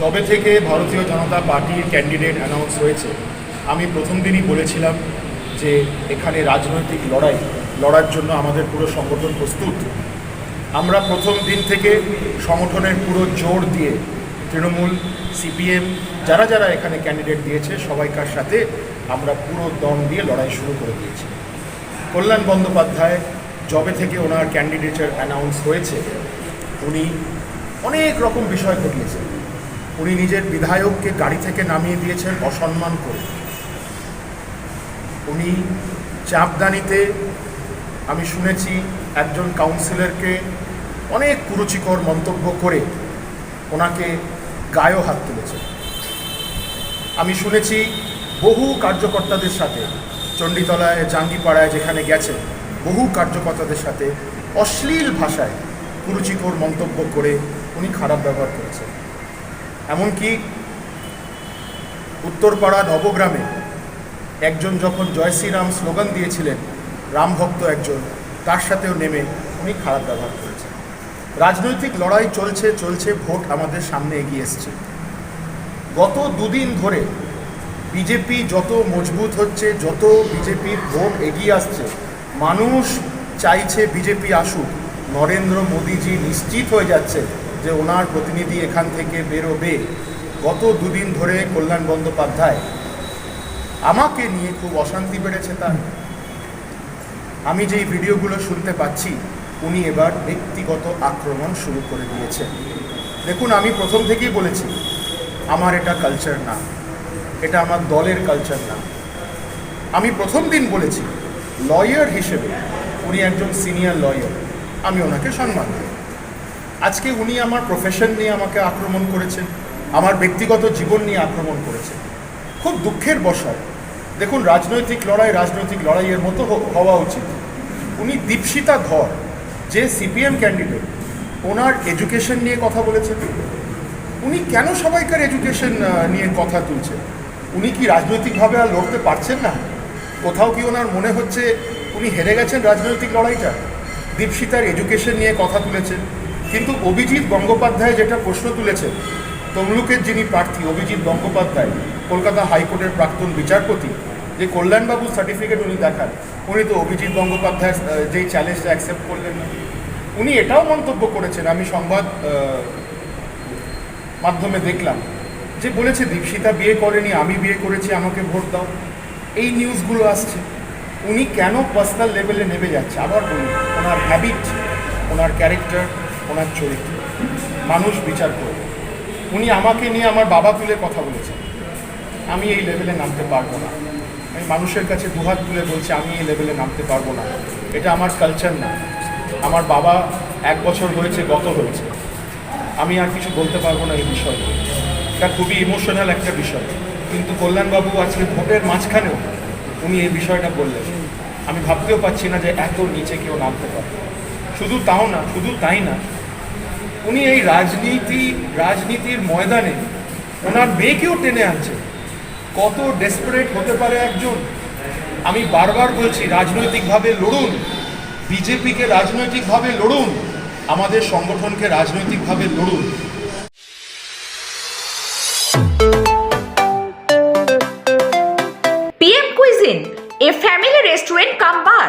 যবে থেকে ভারতীয় জনতা পার্টির ক্যান্ডিডেট অ্যানাউন্স হয়েছে, আমি প্রথম দিনই বলেছিলাম যে এখানে রাজনৈতিক লড়াই, লড়ার জন্য আমাদের পুরো সংগঠন প্রস্তুত। আমরা প্রথম দিন থেকে সংগঠনের পুরো জোর দিয়ে তৃণমূল, সিপিএম, যারা যারা এখানে ক্যান্ডিডেট দিয়েছে, সবাইকার সাথে আমরা পুরো দম দিয়ে লড়াই শুরু করে দিয়েছি। কল্যাণ বন্দ্যোপাধ্যায় জবে থেকে ওনার ক্যান্ডিডেটের অ্যানাউন্স হয়েছে, উনি অনেক রকম বিষয় ঘটিয়েছেন। উনি নিজের বিধায়ককে গাড়ি থেকে নামিয়ে দিয়েছেন অসম্মান করে। উনি চাপদানিতে, আমি শুনেছি, একজন কাউন্সিলরকে অনেক কুরুচিকর মন্তব্য করে ওনাকে গায়েও হাত তুলেছে আমি শুনেছি বহু কার্যকর্তাদের সাথে, চণ্ডীতলায়, জাঙ্গিপাড়ায় যেখানে গেছেন, বহু কার্যকর্তাদের সাথে অশ্লীল ভাষায় কুরুচিকর মন্তব্য করে উনি খারাপ ব্যবহার করেছেন। এমনকি উত্তরপাড়া নবগ্রামে একজন যখন জয় শ্রীরাম স্লোগান দিয়েছিলেন, রাম ভক্ত একজন, তার সাথেও নেমে উনি খারাপ ব্যবহার করেছেন। রাজনৈতিক লড়াই চলছে চলছে, ভোট আমাদের সামনে এগিয়ে এসছে। গত দুদিন ধরে বিজেপি যত মজবুত হচ্ছে, যত বিজেপির ভোট এগিয়ে আসছে, মানুষ চাইছে বিজেপি আসুক। নরেন্দ্র মোদীজি নিশ্চিত হয়ে যাচ্ছে যে ওনার প্রতিনিধি এখান থেকে বেরোবে গত দুদিন ধরে কল্যাণ বন্দ্যোপাধ্যায় আমাকে নিয়ে খুব অশান্তি বেড়েছে তার। আমি যেই ভিডিওগুলো শুনতে পাচ্ছি, উনি এবার ব্যক্তিগত আক্রমণ শুরু করে দিয়েছেন। দেখুন, আমি প্রথম থেকেই বলেছি, আমার এটা কালচার না। এটা আমার দলের কালচার না। আমি প্রথম দিন বলেছি লয়ার হিসেবে উনি একজন সিনিয়র লয়ার আমি ওনাকে সম্মান দিই আজকে উনি আমার প্রফেশন নিয়ে আমাকে আক্রমণ করেছেন, আমার ব্যক্তিগত জীবন নিয়ে আক্রমণ করেছেন। খুব দুঃখের বসায় দেখুন, রাজনৈতিক লড়াই রাজনৈতিক লড়াইয়ের মতো হওয়া উচিত। উনি দীপশিতা ধর, যে সিপিএম ক্যান্ডিডেট ওনার এডুকেশন নিয়ে কথা বলেছেন। উনি কেন সবাইকার এডুকেশন নিয়ে কথা তুলছেন? উনি কি রাজনৈতিকভাবে আর লড়তে পারছেন না? কোথাও কি ওনার মনে হচ্ছে উনি হেরে গেছেন রাজনৈতিক লড়াইটা? দীপশিতার এডুকেশন নিয়ে কথা তুলেছেন। কিন্তু অভিজিৎ গঙ্গোপাধ্যায় যেটা প্রশ্ন তুলেছেন, তমলুকের যিনি প্রার্থী অভিজিৎ গঙ্গোপাধ্যায়, কলকাতা হাইকোর্টের প্রাক্তন বিচারপতি, যে কল্যাণবাবুর সার্টিফিকেট উনি দেখান, উনি তো অভিজিৎ গঙ্গোপাধ্যায় যেই চ্যালেঞ্জটা অ্যাকসেপ্ট করলেন না। উনি এটাও মন্তব্য করেছেন, আমি সংবাদ মাধ্যমে দেখলাম, যে বলেছে, দীপশিতা বিয়ে করেনি, আমি বিয়ে করেছি, আমাকে ভোট দাও। এই নিউজগুলো আসছে। উনি কেন পার্সোনাল লেভেলে নেমে যাচ্ছে? আবার বলি ওনার হ্যাবিট ওনার ক্যারেক্টার ওনার চরিত্র। মানুষ বিচার করবে। উনি আমাকে নিয়ে আমার বাবা তুলে কথা বলেছেন। আমি এই লেভেলে নামতে পারব না। আমি মানুষের কাছে দুহাত তুলে বলছি, আমি এই লেভেলে নামতে পারব না। এটা আমার কালচার না। আমার বাবা এক বছর হয়েছে, গত হয়েছে। আমি আর কিছু বলতে পারব না এই বিষয়ে। এটা খুবই ইমোশনাল একটা বিষয়। কিন্তু কল্যাণবাবু আজকে ভোটের মাঝখানেও উনি এই বিষয়টা বললেন। আমি ভাবতেও পারছি না যে এত নিচে কেউ নামতে পারে শুধু তাও না, শুধু তাই না, উনি এই রাজনীতি, রাজনীতির ময়দানে ওনার মেয়েকেও টেনে আনছে। কত ডেসপারেট হতে পারে একজন? আমি বারবার বলছি, রাজনৈতিকভাবে লড়ুন, বিজেপিকে রাজনৈতিকভাবে লড়ুন, আমাদের সংগঠনকে রাজনৈতিকভাবে লড়ুন। A family restaurant cum bar.